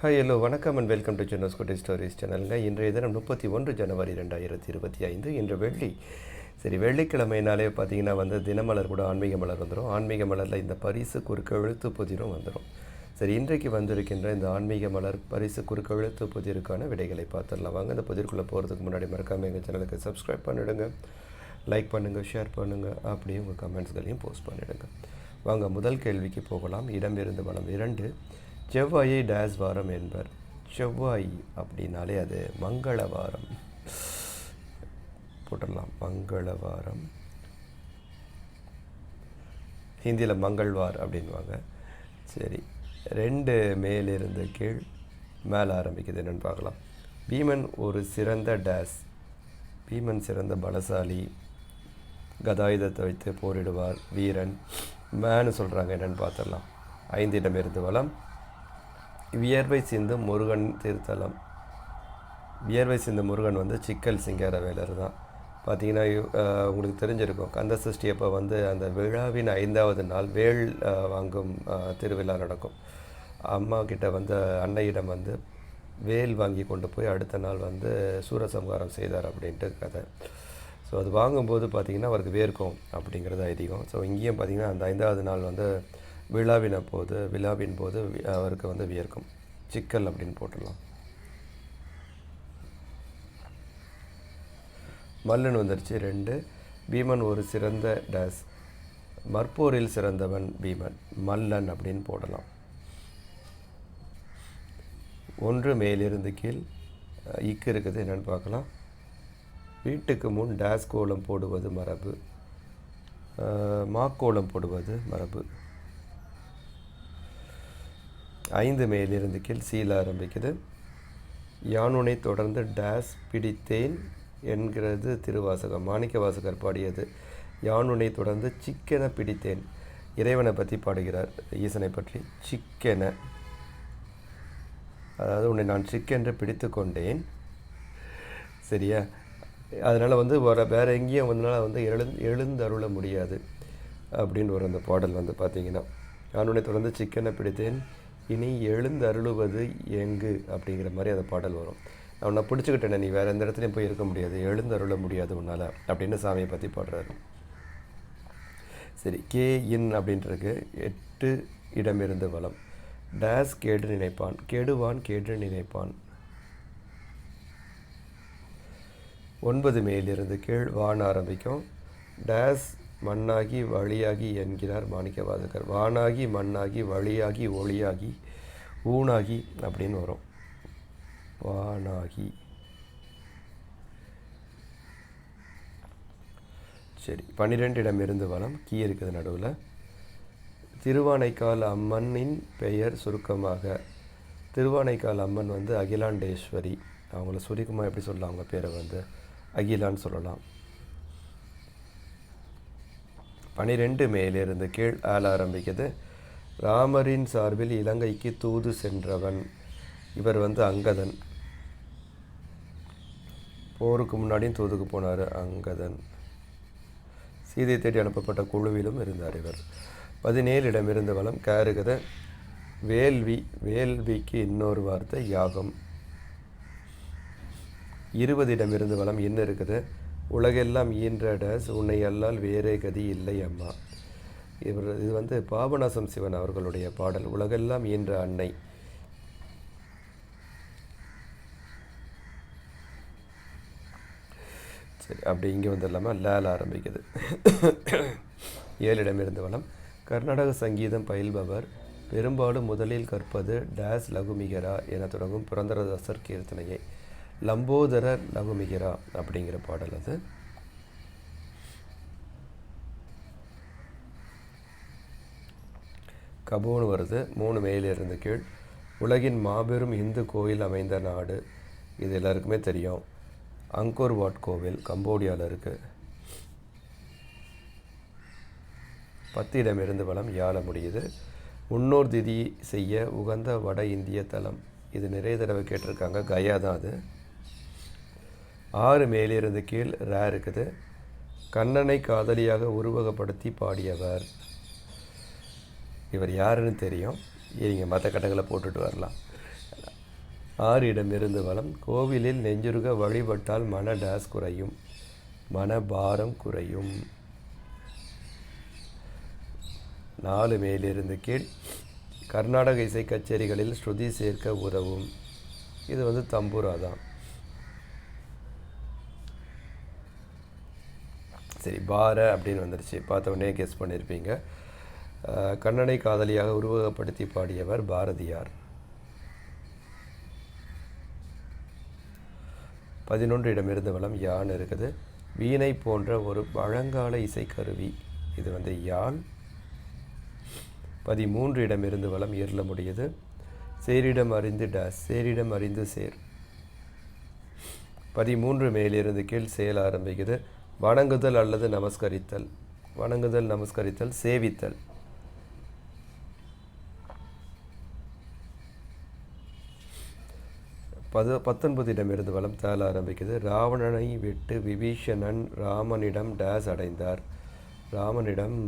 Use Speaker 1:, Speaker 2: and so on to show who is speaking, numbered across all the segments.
Speaker 1: Hi hello வணக்கம் and welcome to ஜெனோஸ் குட்டி stories சேனலுங்க இன்றைய தினம் முப்பத்தி ஒன்று ஜனவரி ரெண்டாயிரத்தி இருபத்தி ஐந்து. இன்று வெள்ளி. சரி வெள்ளிக்கிழமைனாலே பார்த்தீங்கன்னா வந்து தினமலர் கூட ஆன்மீக மலர் வந்துடும் ஆன்மீக மலரில் இந்த பரிசு குறுக்கெழுத்து புதிரும் வந்துடும் சரி இன்றைக்கு வந்திருக்கின்ற இந்த ஆன்மீக மலர் பரிசு குறுக்கெழுத்து புதிருக்கான விடைகளை பார்த்துடலாம். வாங்க இந்த புதிருக்குள்ளே போகிறதுக்கு முன்னாடி மறக்காமல் எங்கள் சேனலுக்கு சப்ஸ்கிரைப் பண்ணிவிடுங்க லைக் பண்ணுங்கள் ஷேர் பண்ணுங்கள் அப்படியே உங்கள் கமெண்ட்ஸ்களையும் போஸ்ட் பண்ணிவிடுங்க வாங்க முதல் கேள்விக்கு போகலாம். இடமிருந்து வளம் இரண்டு. செவ்வாயை டேஸ் வாரம் என்பர். செவ்வாய் அப்படின்னாலே அது மங்கள வாரம் போட்டுடலாம். மங்கள வாரம் ஹிந்தியில் மங்கள்வார் அப்படின்வாங்க சரி. ரெண்டு மேலிருந்து கீழ் மேலே ஆரம்பிக்குது என்னென்னு பார்க்கலாம். பீமன் ஒரு சிறந்த டேஸ். பீமன் சிறந்த பலசாலி. கதாயுதத்தை வைத்து போரிடுவார் வீரன். மேனு சொல்கிறாங்க என்னென்னு பார்த்துடலாம். ஐந்திடமிருந்து வளம் வியர்வை சிந்தும் முருகன் திருத்தலம். வியர்வை சிந்து முருகன் வந்து சிக்கல் சிங்கார வேலர் தான் பார்த்தீங்கன்னா உங்களுக்கு தெரிஞ்சிருக்கும். கந்த சஷ்டி அப்போ வந்து அந்த விழாவின் ஐந்தாவது நாள் வேல் வாங்கும் திருவிழா நடக்கும். அம்மா கிட்ட வந்து அன்னையிடம் வந்து வேல் வாங்கி கொண்டு போய் அடுத்த நாள் வந்து சூரசம்ஹாரம் செய்தார் அப்படின்ட்டு கதை. ஸோ அது வாங்கும்போது பார்த்திங்கன்னா அவருக்கு வேர்க்கும் அப்படிங்கிறது ஐதீகம். ஸோ இங்கேயும் பார்த்திங்கன்னா அந்த ஐந்தாவது நாள் வந்து விழாவின போது விழாவின் போது அவருக்கு வந்து வியர்க்கும். சிக்கல் அப்படின்னு போட்டுடலாம். மல்லன் வந்துருச்சு. ரெண்டு. பீமன் ஒரு சிறந்த டேஸ். மற்போரில் சிறந்தவன் பீமன். மல்லன் அப்படின்னு போடலாம். ஒன்று மேலிருந்து கீழ். இக்கு இருக்குது. என்னென்னு பார்க்கலாம். வீட்டுக்கு முன் டேஸ் கோலம் போடுவது மரபு. மாக்கோலம் போடுவது மரபு. ஐந்து மேலிருந்து கீழ் சீல ஆரம்பிக்குது. யானுனை தொடர்ந்து டேஸ் பிடித்தேன் என்கிறது திருவாசகம் மாணிக்க வாசகர் பாடியது. யானுனை தொடர்ந்து சிக்கென பிடித்தேன் இறைவனை பற்றி பாடுகிறார் ஈசனை பற்றி. சிக்கென. அதாவது உன்னை நான் சிக்கென்று பிடித்து கொண்டேன். சரியா? அதனால் வந்து வர வேறு எங்கேயும் வந்தனால வந்து எழுந் எழுந்தருள முடியாது. அப்படின்னு ஒரு அந்த பாடல் வந்து பார்த்தீங்கன்னா நான் உன்னை தொடர்ந்து சிக்கனை பிடித்தேன் இனி எழுந்தருளுவது எங்கு? அப்படிங்கிற மாதிரி அந்த பாடல் வரும். நான் உன்னை பிடிச்சிக்கிட்டேனே நீ வேறு எந்த இடத்துலையும் போய் இருக்க முடியாது. எழுந்தருள முடியாது உன்னால் அப்படின்னு சாமியை பற்றி பாடுறாரு. சரி கே இன் அப்படின்றது எட்டு இடமிருந்து வளம் டேஸ் கேடு நினைப்பான் கெடுவான் கேடு நினைப்பான். ஒன்பது மேலிருந்து கீழ் வான் ஆரம்பிக்கும். டேஸ் மண்ணாகி வழியாகி என்கிறார் மாணிக்கவாதகர் வானாகி மண்ணாகி வழியாகி ஒளியாகி ஊனாகி அப்படின்னு வரும். வானாகி. சரி பன்னிரெண்டு இடமிருந்து வளம் கீ இருக்குது நடுவில். திருவானைக்கால் அம்மனின் பெயர் சுருக்கமாக. திருவானைக்கால் அம்மன் வந்து அகிலாண்டேஸ்வரி. அவங்கள சுருக்கமாக எப்படி சொல்லலாம்? அவங்க பேரை வந்து அகிலான்னு சொல்லலாம். பனிரெண்டு மேலிருந்து கீழ் ஆள ஆரம்பிக்குது. ராமரின் சார்பில் இலங்கைக்கு தூது சென்றவன். இவர் வந்து அங்கதன். போருக்கு முன்னாடியும் தூதுக்கு போனார் அங்கதன். சீதை தேடி அனுப்பப்பட்ட குழுவிலும் இருந்தார் இவர். பதினேழு இடமிருந்து வளம் கேருகத வேள்வி வேள்விக்கு இன்னொரு வார்த்தை யாகம். இருபது இடமிருந்து வளம் என்ன இருக்குது? உலகெல்லாம் ஈன்ற டேஸ் உன்னை அல்லால் வேறே கதி இல்லை அம்மா. இவர் இது வந்து பாபநாசம் சிவன் அவர்களுடைய பாடல் உலகெல்லாம் ஈன்ற அன்னை. சரி அப்படி இங்கே வந்துடலாமா? லேல ஆரம்பிக்குது. ஏழிடமிருந்து வளம் கர்நாடக சங்கீதம் பயில்பவர் பெரும்பாலும் முதலில் கற்பது டேஸ் லகுமிகரா என தொடங்கும் புரந்தரதாசர் கீர்த்தனையை. லம்போதரர் நகுமிகிறா அப்படிங்கிற பாடல் அது. கபோன்னு வருது மூணு மேலிருந்து கீழ். உலகின் மாபெரும் இந்து கோயில் அமைந்த நாடு இது எல்லாருக்குமே தெரியும். அங்கோர் வாட் கோவில் கம்போடியாவில் இருக்குது பத்து இடமிருந்து வளம் யாழ முடியுது. முன்னோர் திதி செய்ய உகந்த வட இந்திய தலம். இது நிறைய தடவை கேட்டிருக்காங்க கயா தான் அது. ஆறு மேலிருந்து கீழ் ரே இருக்குது. கண்ணனை காதலியாக உருவகப்படுத்தி பாடியவர். இவர் யாருன்னு தெரியும். நீங்கள் மற்ற கட்டங்களை போட்டுட்டு வரலாம். ஆறிடமிருந்து வளம் கோவிலில் நெஞ்சுருக வழிபட்டால் மன டேஸ் குறையும். மன பாரம் குறையும். நாலு மேலிருந்து கீழ். கர்நாடக இசை கச்சேரிகளில் ஸ்ருதி சேர்க்க உதவும். இது வந்து தம்பூரா தான். சரி பார அப்படின்னு வந்துருச்சு. பார்த்தவொடனே கெஸ் பண்ணியிருப்பீங்க கண்ணனை காதலியாக உருவகப்படுத்தி பாடியவர் பாரதியார். பதினொன்று இடமிருந்து வளம் யான் இருக்குது. வீணை போன்ற ஒரு பழங்கால இசைக்கருவி. இது வந்து யாழ். பதிமூன்று இடமிருந்து வளம் ஏறல முடியுது சேரிடம் அறிந்து டேஸ் சேரிடம் அறிந்து சேர். பதிமூன்று மேலிருந்து கீழ் செயல் ஆரம்பிக்குது. வணங்குதல் அல்லது நமஸ்கரித்தல். வணங்குதல் நமஸ்கரித்தல் சேவித்தல். பது பத்தொன்பது இடமிருந்து வலம் தேல ஆரம்பிக்குது. ராவணனை விட்டு விபீஷணன் ராமனிடம் டேஸ் அடைந்தார். ராமனிடம்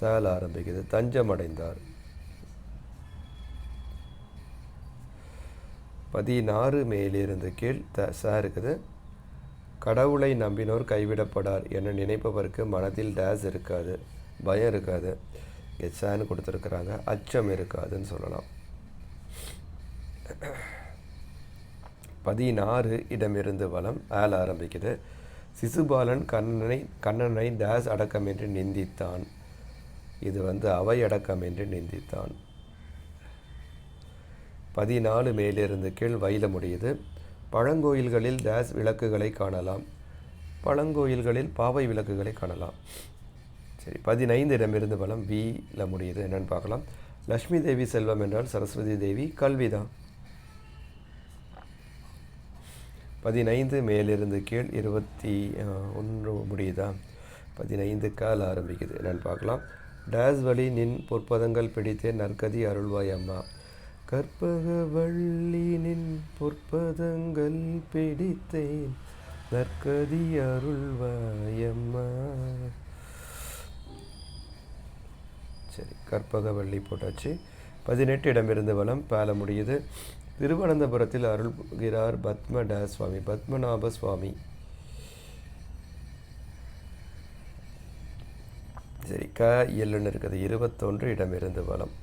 Speaker 1: தேல ஆரம்பிக்குது. தஞ்சம் அடைந்தார். பதினாறு மேலிருந்து கீழ் த ச இருக்குது. கடவுளை நம்பினோர் கைவிடப்படார் என நினைப்பவருக்கு மனதில் டேஸ் இருக்காது பயம் இருக்காது. எச்சான்னு கொடுத்துருக்குறாங்க. அச்சம் இருக்காதுன்னு சொல்லலாம். பதினாறு இடமிருந்து வளம் ஆல் ஆரம்பிக்குது. சிசுபாலன் கண்ணனை கண்ணனை டேஸ் அடக்கம் என்று நிந்தித்தான். இது வந்து அவை அடக்கம் என்று நிந்தித்தான். பதினாலு மேலிருந்து கீழ் வயல முடியுது. பழங்கோயில்களில் டேஸ் விளக்குகளை காணலாம். பழங்கோயில்களில் பாவை விளக்குகளை காணலாம். சரி பதினைந்து இடமிருந்து பலம் பியில் முடியுது. என்னென்னு பார்க்கலாம். லக்ஷ்மி தேவி செல்வம் என்றால் சரஸ்வதி தேவி கல்விதான் பதினைந்து மேலிருந்து கீழ் இருபத்தி ஒன்று முடியுதா? பதினைந்து கால் ஆரம்பிக்குது. என்னென்னு பார்க்கலாம். டேஸ் வழி நின் பொற்பதங்கள் பிடித்தே நற்கதி அருள்வாய் அம்மா. கற்பக வள்ளி பொற்பதங்கள் பிடித்தேன். நற்கதி அருள்வாயம்மா. சரி கற்பகவள்ளி போட்டாச்சு. பதினெட்டு இடமிருந்து வளம் பால முடியுது. திருவனந்தபுரத்தில் அருள்கிறார் பத்ம சுவாமி பத்மநாப சுவாமி. சரி க எல்லுன்னு இருக்குது. இருபத்தொன்று இடமிருந்து வளம்.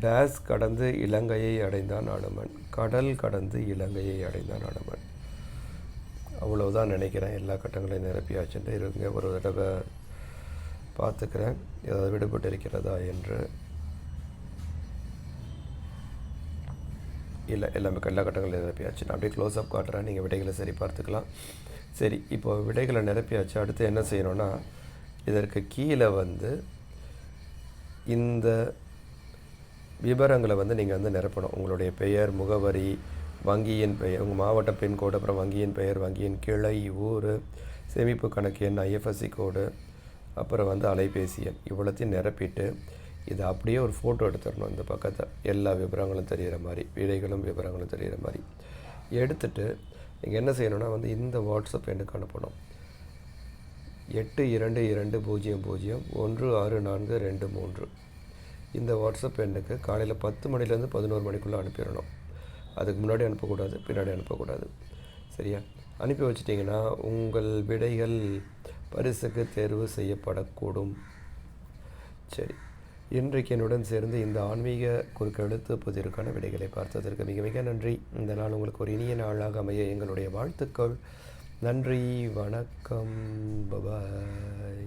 Speaker 1: டேஸ் கடந்து இலங்கையை அடைந்தான் அனுமன் கடல் கடந்து இலங்கையை அடைந்தான் அனுமன் அவ்வளவுதான் நினைக்கிறேன். எல்லா கட்டங்களையும் நிரப்பியாச்சுட்டு இருங்க. ஒரு தடவை பார்த்துக்கிறேன். ஏதாவது விடுபட்டு இருக்கிறதா என்று. இல்லை எல்லாமே எல்லா கட்டங்களையும் நிரப்பியாச்சு நான் அப்படியே க்ளோஸ் அப் காட்டுறேன். நீங்கள் விடைகளை சரி பார்த்துக்கலாம். சரி இப்போ விடைகளை நிரப்பியாச்சு அடுத்து என்ன செய்யணும்னா இதற்கு கீழே வந்து இந்த விவரங்களை வந்து நீங்கள் வந்து நிரப்பணும். உங்களுடைய பெயர் முகவரி வங்கியின் பெயர் உங்கள் மாவட்ட பின்கோடு அப்புறம் வங்கியின் பெயர் வங்கியின் கிளை ஊர் சேமிப்பு கணக்கு எண் ஐஎஃப்எஸ்சி கோடு அப்புறம் வந்து அலைபேசி எண் இவ்வளோத்தையும் நிரப்பிட்டு இதை அப்படியே ஒரு ஃபோட்டோ எடுத்துடணும் இந்த பக்கத்தை. எல்லா விவரங்களும் தெரிகிற மாதிரி விடைகளும் விவரங்களும் தெரிகிற மாதிரி. எடுத்துட்டு நீங்கள் என்ன செய்யணும்னா வந்து இந்த வாட்ஸ்அப் எண்ணுக்கு அனுப்பணும். எட்டு இரண்டு இரண்டு பூஜ்ஜியம் பூஜ்ஜியம் ஒன்று ஆறு நான்கு ரெண்டு மூன்று. இந்த வாட்ஸ்அப் எண்ணுக்கு காலையில் பத்து மணிலேருந்து பதினோரு மணிக்குள்ளே அனுப்பிடணும். அதுக்கு முன்னாடி அனுப்பக்கூடாது பின்னாடி அனுப்பக்கூடாது. சரியா? அனுப்பி வச்சிட்டிங்கன்னா உங்கள் விடைகள் பரிசுக்கு தேர்வு செய்யப்படக்கூடும். சரி. இன்றைக்கு என்னுடன் சேர்ந்து இந்த ஆன்மீக குறுக்கெழுத்து புதிருக்கான விடைகளை பார்த்ததற்கு மிக மிக நன்றி. இந்த நாள் உங்களுக்கு ஒரு இனிய நாளாக அமைய எங்களுடைய வாழ்த்துக்கள். நன்றி வணக்கம். பபாய்